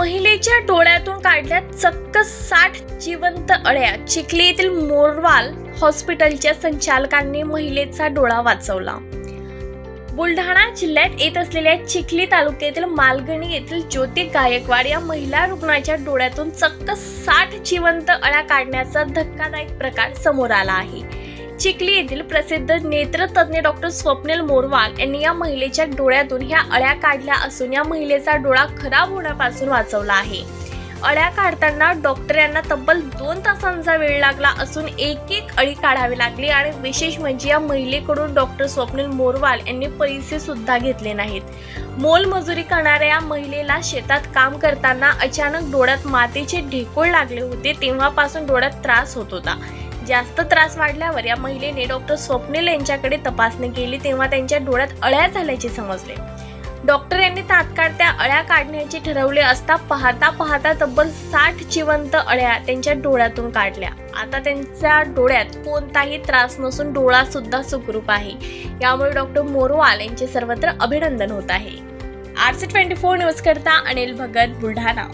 महिलेच्या डोळ्यातून काढल्या चक्क साठ जिवंत अळ्या. चिखली येथील मोरवाल हॉस्पिटलच्या संचालकांनी महिलेचा डोळा वाचवला. बुलढाणा जिल्ह्यात येत असलेल्या चिखली तालुक्यातील मालगणी येथील ज्योती गायकवाड या महिला रुग्णाच्या डोळ्यातून चक्क साठ जिवंत अळ्या काढण्याचा धक्कादायक प्रकार समोर आला आहे. चिखली येथील प्रसिद्ध नेत्रतज्ञ डॉक्टर स्वप्नील मोरवाल यांनी या महिलेच्या डोळ्यातून ह्या अळ्या काढल्या असून या महिलेचा डोळा खराब होण्यापासून वाचवला आहे. अळ्या काढताना डॉक्टर यांना तब्बल दोन तासांचा वेळ लागला असून एक एक अळी काढावी लागली आणि विशेष म्हणजे या महिलेकडून डॉक्टर स्वप्नील मोरवाल यांनी पैसे सुद्धा घेतले नाहीत. मोलमजुरी करणाऱ्या या महिलेला शेतात काम करताना अचानक डोळ्यात मातीचे ढेकोळ लागले होते तेव्हापासून डोळ्यात त्रास होत होता. जास्त त्रास वाढल्यावर या महिलेने डॉक्टर स्वप्नील यांच्याकडे तपासणी केली तेव्हा त्यांच्या डोळ्यात अळ्या झाल्याचे समजले. डॉक्टर यांनी तात्काळ त्या अळ्या काढण्याचे ठरवले असता पाहता पाहता तब्बल साठ जिवंत अळ्या त्यांच्या डोळ्यातून काढल्या. आता त्यांच्या डोळ्यात कोणताही त्रास नसून डोळा सुद्धा सुखरूप आहे. यामुळे डॉक्टर मोरवाल यांचे सर्वत्र अभिनंदन होत आहे. आरसी ट्वेंटी फोर न्यूज करता अनिल भगत बुलढाणा.